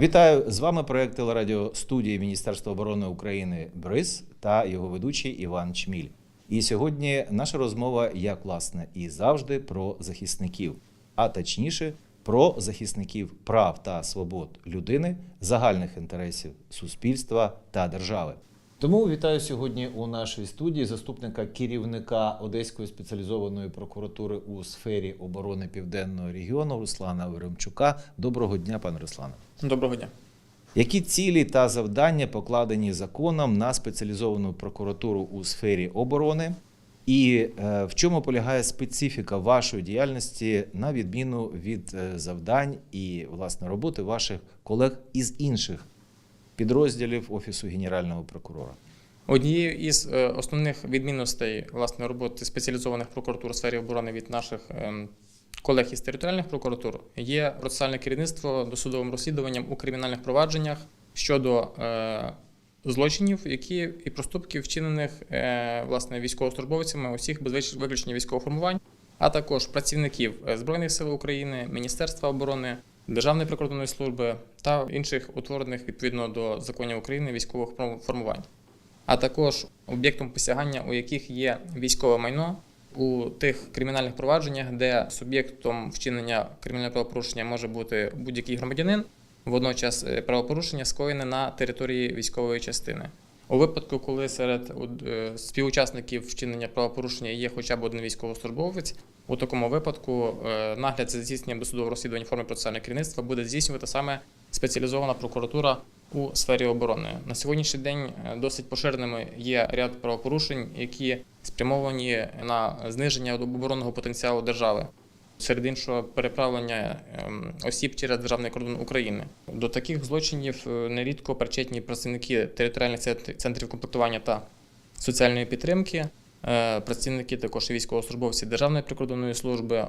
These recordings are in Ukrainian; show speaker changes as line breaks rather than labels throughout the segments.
Вітаю з вами проект телерадіостудії Міністерства оборони України БРИЗ та його ведучий Іван Чміль. І сьогодні наша розмова, як власне, і завжди про захисників, а точніше про захисників прав та свобод людини, загальних інтересів суспільства та держави. Тому вітаю сьогодні у нашій студії заступника керівника Одеської спеціалізованої прокуратури у сфері оборони південного регіону Руслана Веремчука. Доброго дня, пане Руслане.
Доброго дня.
Які цілі та завдання покладені законом на спеціалізовану прокуратуру у сфері оборони, і е, в чому полягає специфіка вашої діяльності на відміну від е, завдань і власне роботи ваших колег із інших підрозділів Офісу Генерального прокурора?
Однією із е, основних відмінностей власне роботи спеціалізованих прокуратур у сфері оборони від наших ем, колег із територіальних прокуратур є процесуальне керівництво досудовим розслідуванням у кримінальних провадженнях щодо е, злочинів, які і проступків, вчинених е, власне військовослужбовцями усіх без виключення військових формувань, а також працівників Збройних сил України, Міністерства оборони, Державної прикордонної служби та інших утворених відповідно до законів України військових форм- формувань а також об'єктом посягання, у яких є військове майно у тих кримінальних провадженнях, де суб'єктом вчинення кримінального правопорушення може бути будь-який громадянин, водночас е, правопорушення скоєне на території військової частини. У випадку, коли серед е, співучасників вчинення правопорушення є хоча б один військовослужбовець, у такому випадку е, нагляд за здійсненням досудового розслідування форми процесуального керівництва буде здійснювати саме спеціалізована прокуратура у сфері оборони. На сьогоднішній день е, досить поширеними є ряд правопорушень, які спрямовані на зниження оборонного потенціалу держави. Серед іншого, переправлення ем, осіб через державний кордон України до таких злочинів е, нерідко причетні працівники територіальних центрів комплектування та соціальної підтримки, е, працівники також військовослужбовці Державної прикордонної служби,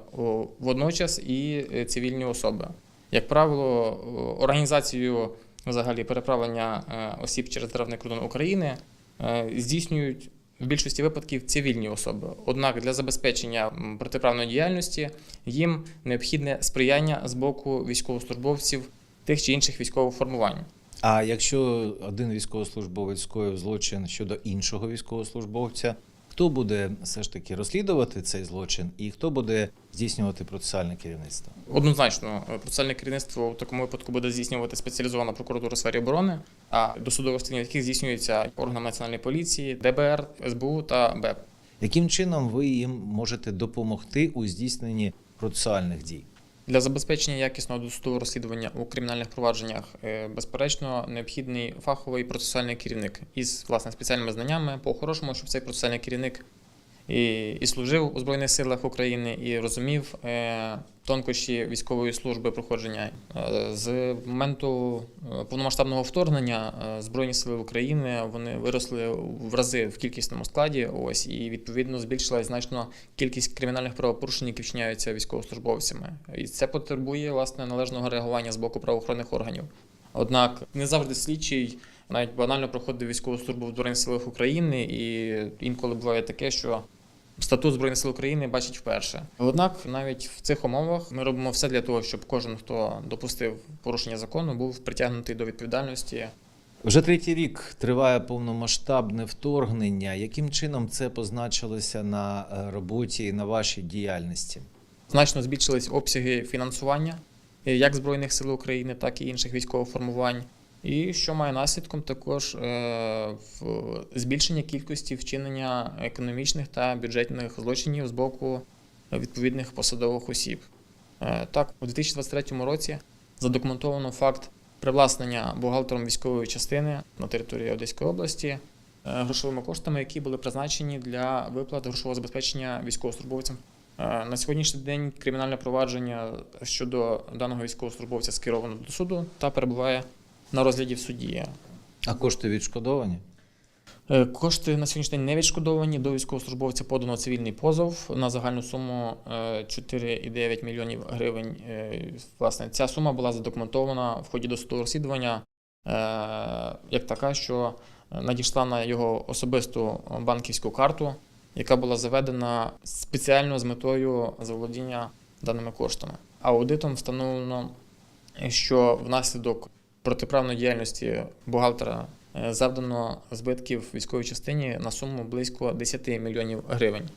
водночас і е, цивільні особи. Як правило, о, організацією взагалі переправлення е, осіб через державний кордон України е, здійснюють в більшості випадків цивільні особи. Однак для забезпечення протиправної діяльності їм необхідне сприяння з боку військовослужбовців тих чи інших військових формувань.
А якщо один військовослужбовець скоїв злочин щодо іншого військовослужбовця, хто буде все ж таки розслідувати цей злочин і хто буде здійснювати процесуальне керівництво?
Однозначно, е, процесуальне керівництво в такому випадку буде здійснювати спеціалізована прокуратура сфері оборони, а досудове розслідування яких здійснюється органами національної поліції, ДБР, СБУ та БЕП.
Яким чином ви їм можете допомогти у здійсненні процесуальних дій?
Для забезпечення якісного досудового розслідування у кримінальних провадженнях, е, безперечно, необхідний фаховий процесуальний керівник із власне спеціальними знаннями. По-хорошому, щоб цей процесуальний керівник і, і служив у Збройних силах України, і розумів е, тонкощі військової служби проходження. Е, з моменту е, повномасштабного вторгнення Збройні сили України вони виросли в рази в кількісному складі. Ось і відповідно збільшилась значно кількість кримінальних правопорушень, які вчиняються військовослужбовцями. І це потребує власне належного реагування з боку правоохоронних органів. Однак не завжди слідчий навіть банально проходить військову службу в Збройних силах України, і інколи буває таке, що статут Збройних сил України бачить вперше. Однак навіть в цих умовах ми робимо все для того, щоб кожен, хто допустив порушення закону, був притягнутий до відповідальності.
Вже третій рік триває повномасштабне вторгнення. Яким чином це позначилося на е, роботі і на вашій діяльності?
Значно збільшились обсяги фінансування як Збройних сил України, так і інших військових формувань. І що має наслідком також е, збільшення кількості вчинення економічних та бюджетних злочинів з боку відповідних посадових осіб. Е, Так, у 2023 році задокументовано факт привласнення бухгалтером військової частини на території Одеської області е, грошовими коштами, які були призначені для виплат грошового забезпечення військовослужбовцям. На сьогоднішній день кримінальне провадження щодо даного військовослужбовця скеровано до суду та перебуває на розгляді в суді.
А кошти відшкодовані?
Е, Кошти на сьогоднішній день не відшкодовані. До військовослужбовця подано цивільний позов на загальну суму е, 4,9 мільйонів гривень. Е, Власне, ця сума була задокументована в ході досудового розслідування е, як така, що надійшла на його особисту банківську карту, яка була заведена спеціально з метою заволодіння даними коштами. Аудитом встановлено, що внаслідок протиправної діяльності бухгалтера е, завдано збитків військовій частині на суму близько 10 мільйонів гривень.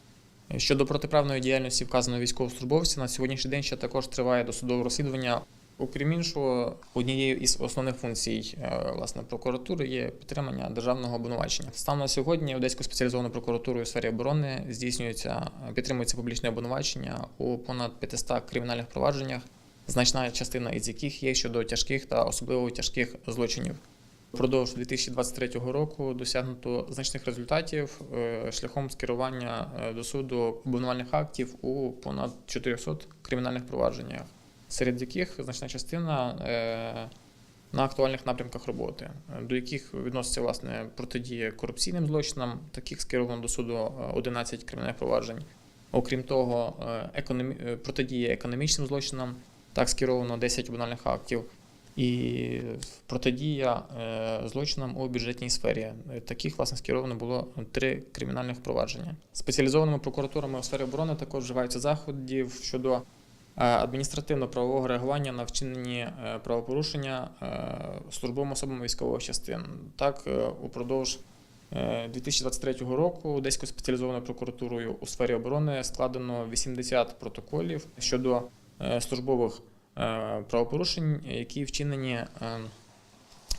Щодо протиправної діяльності вказаного військовослужбовця, на сьогоднішній день ще також триває досудове розслідування. Окрім іншого, однією із основних функцій е, власне прокуратури є підтримання державного обвинувачення. Станом на сьогодні Одеською спеціалізованою прокуратурою у сфері оборони здійснюється підтримується публічне обвинувачення у понад 500 кримінальних провадженнях, значна частина із яких є щодо тяжких та особливо тяжких злочинів. Впродовж 2023 року досягнуто значних результатів е, шляхом скерування е, до суду обвинувальних актів у понад 400 кримінальних провадженнях, серед яких значна частина е, на актуальних напрямках роботи, до яких відноситься власне протидія корупційним злочинам, таких скеровано до суду е, 11 кримінальних проваджень. Окрім того, протидія економічним злочинам, так скеровано 10 обвинувальних актів і протидія е, злочинам у бюджетній сфері. Е, Таких власне скеровано було три кримінальних провадження. Спеціалізованими прокуратурами у сфері оборони також вживаються заходів щодо е, адміністративно-правового реагування на вчинені правопорушення службовими особами військових частин. Так, упродовж е, 2023 року Одеською спеціалізованою прокуратурою у сфері оборони складено 80 протоколів щодо службових е, правопорушень, які вчинені е,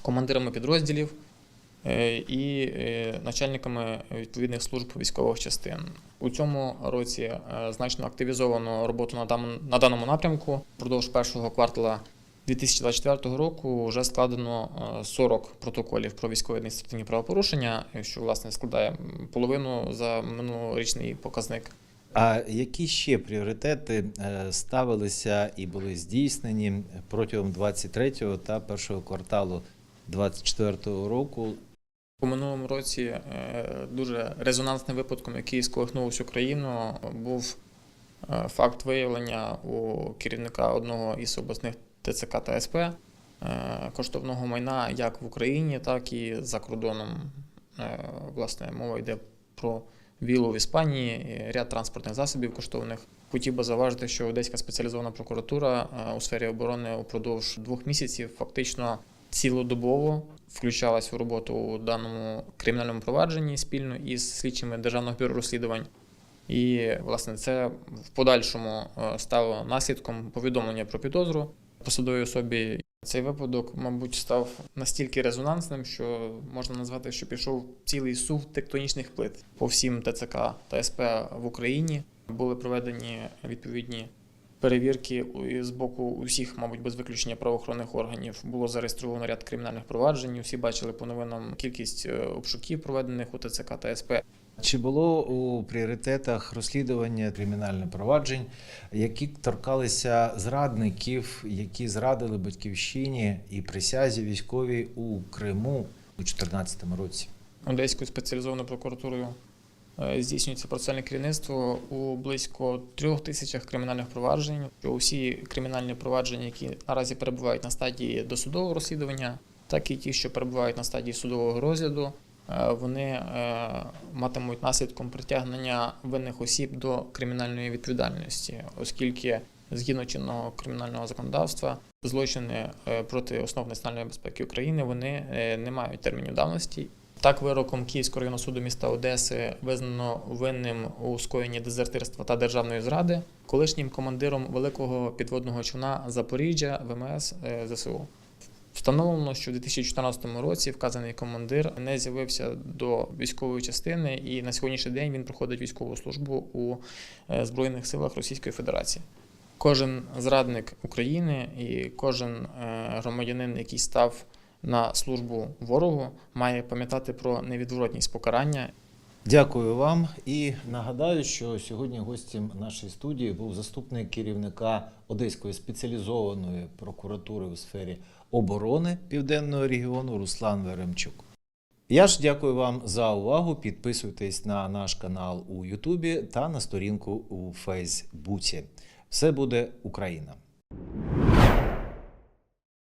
командирами підрозділів е, і е, начальниками відповідних служб військових частин. У цьому році е, значно активізовано роботу на даному, напрямку. Впродовж першого квартала 2024 року вже складено е, 40 протоколів про військові адміністративні правопорушення, що власне складає половину за минулорічний показник.
А які ще пріоритети е, ставилися і були здійснені протягом 23-го та першого кварталу 24-го року?
У минулому році е, дуже резонансним випадком, який сколихнув всю країну, був е, факт виявлення у керівника одного із обласних ТЦК та СП коштовного майна як в Україні, так і за кордоном. Власне, мова йде про вілу в Іспанії, ряд транспортних засобів коштовних. Хотів би зауважити, що Одеська спеціалізована прокуратура е, у сфері оборони упродовж двох місяців фактично цілодобово включалась у роботу у даному кримінальному провадженні спільно із слідчими державного бюро розслідувань. І власне це в подальшому е, стало наслідком повідомлення про підозру посадовій особі. Цей випадок, мабуть, став настільки резонансним, що можна назвати, що пішов цілий сув тектонічних плит по всім ТЦК та СП в Україні. Були проведені відповідні перевірки з боку усіх, мабуть, без виключення правоохоронних органів. Було зареєстровано ряд кримінальних проваджень. Всі бачили по новинам кількість е, обшуків, проведених у ТЦК та СП.
Чи було у пріоритетах розслідування кримінальних проваджень, які торкалися зрадників, які зрадили батьківщині і присязі військовій у Криму у 2014 році?
Одеською спеціалізованою прокуратурою е, здійснюється процесуальне керівництво у близько трьох тисячах кримінальних проваджень. Усі кримінальні провадження, які наразі перебувають на стадії досудового розслідування, так і ті, що перебувають на стадії судового розгляду, вони е, матимуть наслідком притягнення винних осіб до кримінальної відповідальності, оскільки згідно чинного кримінального законодавства злочини е, проти основ національної безпеки України вони е, не мають термінів давності. Так, вироком Київського районного суду міста Одеси визнано винним у скоєнні дезертирства та державної зради колишнім командиром великого підводного човна Запоріжжя ВМС е, ЗСУ. Встановлено, що в 2014 році вказаний командир не з'явився до військової частини, і на сьогоднішній день він проходить військову службу у е, Збройних силах Російської Федерації. Кожен зрадник України і кожен е, громадянин, який став на службу ворогу, має пам'ятати про невідворотність покарання
Дякую вам і нагадаю, що сьогодні гостем нашої студії був заступник керівника Одеської спеціалізованої прокуратури у сфері оборони Південного регіону Руслан Веремчук. Я ж дякую вам за увагу. Підписуйтесь на наш канал у Ютубі та на сторінку у Фейсбуці. Все буде Україна!